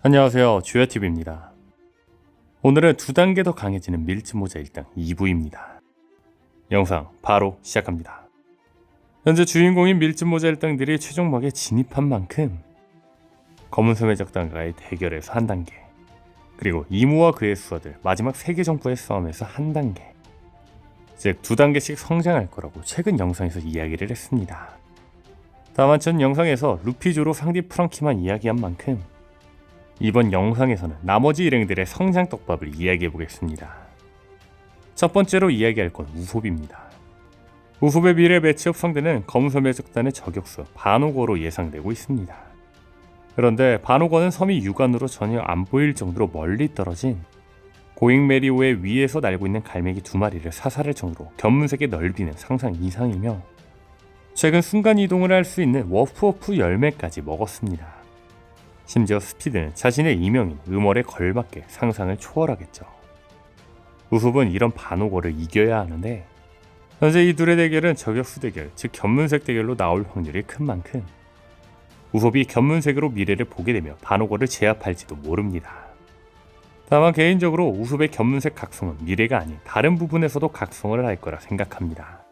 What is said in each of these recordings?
안녕하세요. 주야TV입니다. 오늘은 두 단계 더 강해지는 밀짚모자 일당 2부입니다. 영상 바로 시작합니다. 현재 주인공인 밀짚모자 일당들이 최종막에 진입한 만큼 검은 소매 적당과의 대결에서 한 단계 그리고 이무와 그의 수하들 마지막 세계 정부의 싸움에서 한 단계 즉 두 단계씩 성장할 거라고 최근 영상에서 이야기를 했습니다. 다만 전 영상에서 루피조로 상디 프랑키만 이야기한 만큼 이번 영상에서는 나머지 일행들의 성장 떡밥을 이야기해 보겠습니다. 첫 번째로 이야기할 건 우섭입니다. 우섭의 미래 매치업 상대는 검소매 적단의 저격수 바노거로 예상되고 있습니다. 그런데 바노거는 섬이 육안으로 전혀 안 보일 정도로 멀리 떨어진 고잉 메리오의 위에서 날고 있는 갈매기 두 마리를 사살할 정도로 견문색의 넓이는 상상 이상이며 최근 순간 이동을 할 수 있는 워프워프 열매까지 먹었습니다. 심지어 스피드는 자신의 이명인 음월에 걸맞게 상상을 초월하겠죠. 우섭은 이런 반오거를 이겨야 하는데 현재 이 둘의 대결은 저격수 대결, 즉 견문색 대결로 나올 확률이 큰 만큼 우섭이 견문색으로 미래를 보게 되며 반오거를 제압할지도 모릅니다. 다만 개인적으로 우섭의 견문색 각성은 미래가 아닌 다른 부분에서도 각성을 할 거라 생각합니다.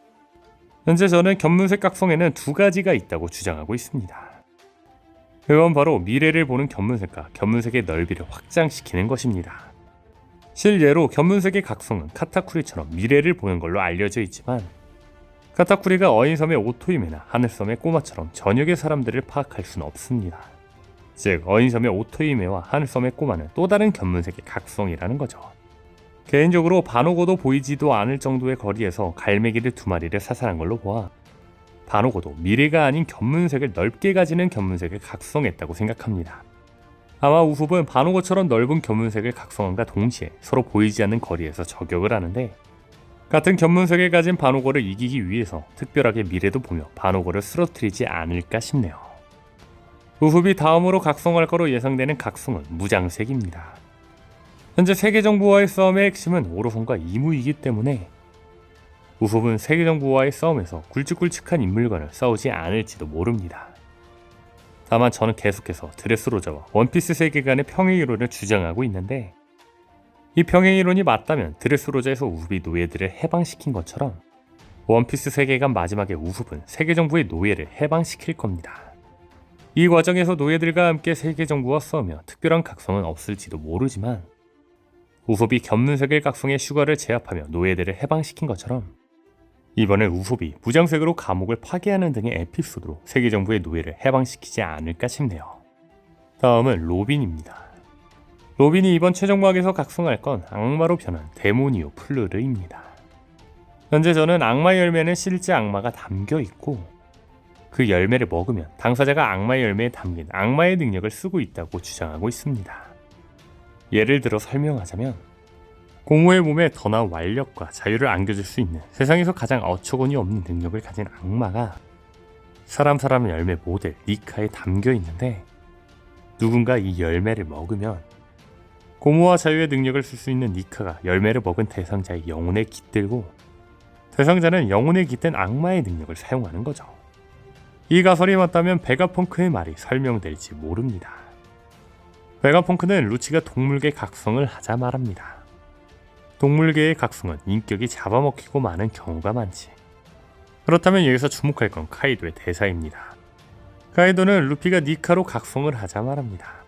현재 저는 견문색 각성에는 두 가지가 있다고 주장하고 있습니다. 그건 바로 미래를 보는 견문색과 견문색의 넓이를 확장시키는 것입니다. 실예로 견문색의 각성은 카타쿠리처럼 미래를 보는 걸로 알려져 있지만 카타쿠리가 어인섬의 오토이메나 하늘섬의 꼬마처럼 전역의 사람들을 파악할 수는 없습니다. 즉 어인섬의 오토이메와 하늘섬의 꼬마는 또 다른 견문색의 각성이라는 거죠. 개인적으로 반오고도 보이지도 않을 정도의 거리에서 갈매기를 두 마리를 사살한 걸로 보아 반오고도 미래가 아닌 견문색을 넓게 가지는 견문색을 각성했다고 생각합니다. 아마 우섭은 반오고처럼 넓은 견문색을 각성함과 동시에 서로 보이지 않는 거리에서 저격을 하는데 같은 견문색을 가진 반오고를 이기기 위해서 특별하게 미래도 보며 반오고를 쓰러뜨리지 않을까 싶네요. 우섭이 다음으로 각성할 거로 예상되는 각성은 무장색입니다. 현재 세계 정부와의 싸움의 핵심은 오로손과 이무이기 때문에 우섭은 세계 정부와의 싸움에서 굵직굵직한 인물과는 싸우지 않을지도 모릅니다. 다만 저는 계속해서 드레스로저와 원피스 세계관의 평행 이론을 주장하고 있는데 이 평행 이론이 맞다면 드레스로저에서 우섭이 노예들을 해방시킨 것처럼 원피스 세계관 마지막에 우섭은 세계 정부의 노예를 해방시킬 겁니다. 이 과정에서 노예들과 함께 세계 정부와 싸우며 특별한 각성은 없을지도 모르지만 우섭이 견문색을 각성해 슈가를 제압하며 노예들을 해방시킨 것처럼 이번엔 우섭이 무장색으로 감옥을 파괴하는 등의 에피소드로 세계 정부의 노예를 해방시키지 않을까 싶네요. 다음은 로빈입니다. 로빈이 이번 최종막에서 각성할 건 악마로 변한 데모니오 플르르입니다. 현재 저는 악마 열매는 실제 악마가 담겨 있고 그 열매를 먹으면 당사자가 악마 열매에 담긴 악마의 능력을 쓰고 있다고 주장하고 있습니다. 예를 들어 설명하자면 공호의 몸에 더 나은 완력과 자유를 안겨줄 수 있는 세상에서 가장 어처구니 없는 능력을 가진 악마가 사람 사람 열매 모델 니카에 담겨 있는데 누군가 이 열매를 먹으면 고모와 자유의 능력을 쓸 수 있는 니카가 열매를 먹은 대상자의 영혼에 깃들고 대상자는 영혼에 깃든 악마의 능력을 사용하는 거죠. 이 가설이 맞다면 베가펑크의 말이 설명될지 모릅니다. 베가펑크는 루치가 동물계 각성을 하자 말합니다. 동물계의 각성은 인격이 잡아먹히고 마는 경우가 많지. 그렇다면 여기서 주목할 건 카이도의 대사입니다. 카이도는 루피가 니카로 각성을 하자 말합니다.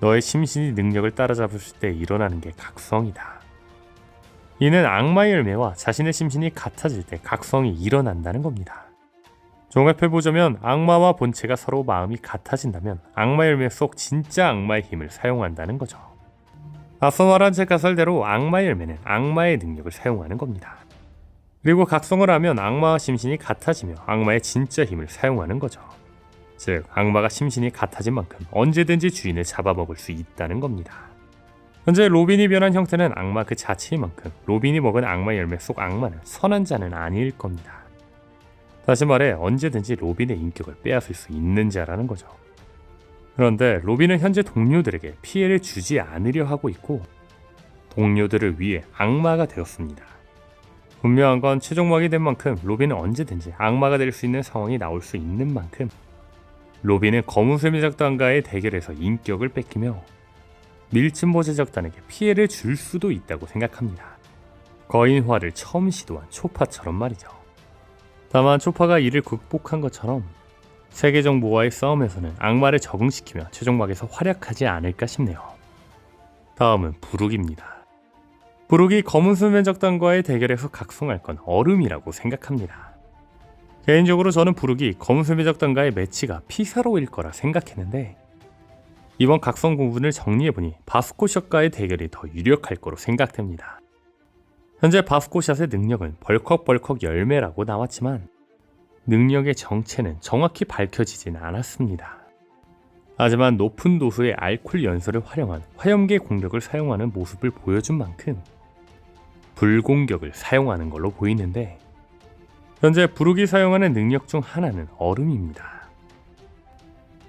너의 심신이 능력을 따라잡았을 때 일어나는 게 각성이다. 이는 악마의 열매와 자신의 심신이 같아질 때 각성이 일어난다는 겁니다. 종합해보자면 악마와 본체가 서로 마음이 같아진다면 악마 열매 속 진짜 악마의 힘을 사용한다는 거죠. 앞서 말한 제 가 설대로 악마의 열매는 악마의 능력을 사용하는 겁니다. 그리고 각성을 하면 악마와 심신이 같아지며 악마의 진짜 힘을 사용하는 거죠. 즉, 악마가 심신이 같아진 만큼 언제든지 주인을 잡아먹을 수 있다는 겁니다. 현재 로빈이 변한 형태는 악마 그 자체인 만큼 로빈이 먹은 악마 열매 속 악마는 선한 자는 아닐 겁니다. 다시 말해 언제든지 로빈의 인격을 빼앗을 수 있는 자라는 거죠. 그런데 로빈은 현재 동료들에게 피해를 주지 않으려 하고 있고 동료들을 위해 악마가 되었습니다. 분명한 건 최종막이 된 만큼 로빈은 언제든지 악마가 될 수 있는 상황이 나올 수 있는 만큼 로빈은 검은쇠미 작단과의 대결에서 인격을 뺏기며 밀짚모자 작단에게 피해를 줄 수도 있다고 생각합니다. 거인화를 처음 시도한 초파처럼 말이죠. 다만 초파가 이를 극복한 것처럼 세계 정보와의 싸움에서는 악마를 적응시키며 최종막에서 활약하지 않을까 싶네요. 다음은 부룩입니다. 부룩이 검은 수면 적단과의 대결에서 각성할 건 얼음이라고 생각합니다. 개인적으로 저는 부룩이 검은 수면 적단과의 매치가 피사로일 거라 생각했는데 이번 각성 부분을 정리해보니 바스코샷과의 대결이 더 유력할 거로 생각됩니다. 현재 바스코샷의 능력은 벌컥벌컥 열매라고 나왔지만 능력의 정체는 정확히 밝혀지진 않았습니다. 하지만 높은 도수의 알콜 연소를 활용한 화염계 공격을 사용하는 모습을 보여준 만큼 불공격을 사용하는 걸로 보이는데 현재 부룩이 사용하는 능력 중 하나는 얼음입니다.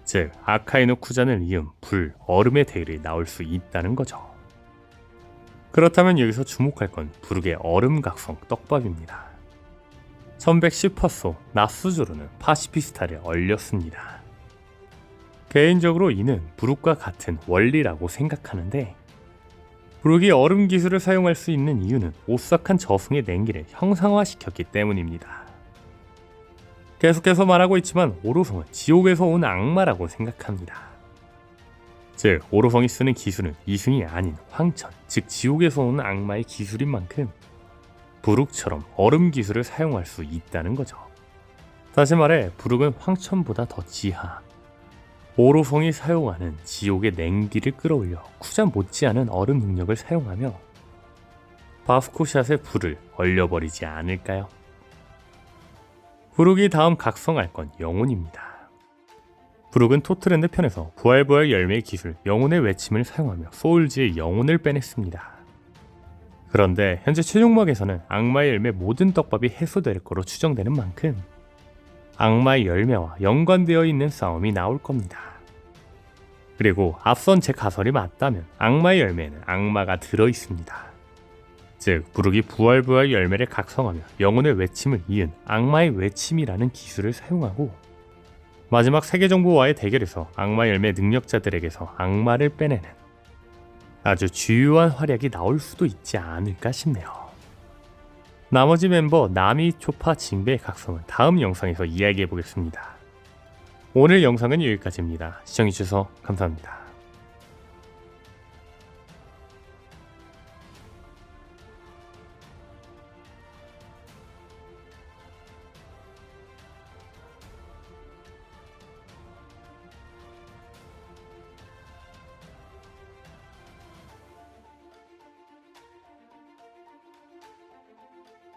즉 아카이노 쿠잔을 이은 불, 얼음의 대결이 나올 수 있다는 거죠. 그렇다면 여기서 주목할 건 부룩의 얼음 각성 떡밥입니다. 1110파소 나스조르는 파시피스타를 얼렸습니다. 개인적으로 이는 부룩과 같은 원리라고 생각하는데 부룩이 얼음 기술을 사용할 수 있는 이유는 오싹한 저승의 냉기를 형상화시켰기 때문입니다. 계속해서 말하고 있지만 오로성은 지옥에서 온 악마라고 생각합니다. 즉 오로성이 쓰는 기술은 이승이 아닌 황천, 즉 지옥에서 온 악마의 기술인 만큼 부룩처럼 얼음 기술을 사용할 수 있다는 거죠. 다시 말해 부룩은 황천보다 더 지하, 오로성이 사용하는 지옥의 냉기를 끌어올려 쿠잔 못지않은 얼음 능력을 사용하며 바스코샷의 불을 얼려버리지 않을까요? 부룩이 다음 각성할 건 영혼입니다. 부룩은 토트랜드 편에서 부활부활 열매의 기술 영혼의 외침을 사용하며 소울즈의 영혼을 빼냈습니다. 그런데 현재 최종막에서는 악마의 열매 모든 떡밥이 해소될 거로 추정되는 만큼 악마의 열매와 연관되어 있는 싸움이 나올 겁니다. 그리고 앞선 제 가설이 맞다면 악마의 열매에는 악마가 들어 있습니다. 즉 부룩이 부활부활 열매를 각성하며 영혼의 외침을 이은 악마의 외침이라는 기술을 사용하고 마지막 세계정보와의 대결에서 악마 열매 능력자들에게서 악마를 빼내는 아주 주요한 활약이 나올 수도 있지 않을까 싶네요. 나머지 멤버 나미, 초파, 징베의 각성은 다음 영상에서 이야기해 보겠습니다. 오늘 영상은 여기까지입니다. 시청해주셔서 감사합니다.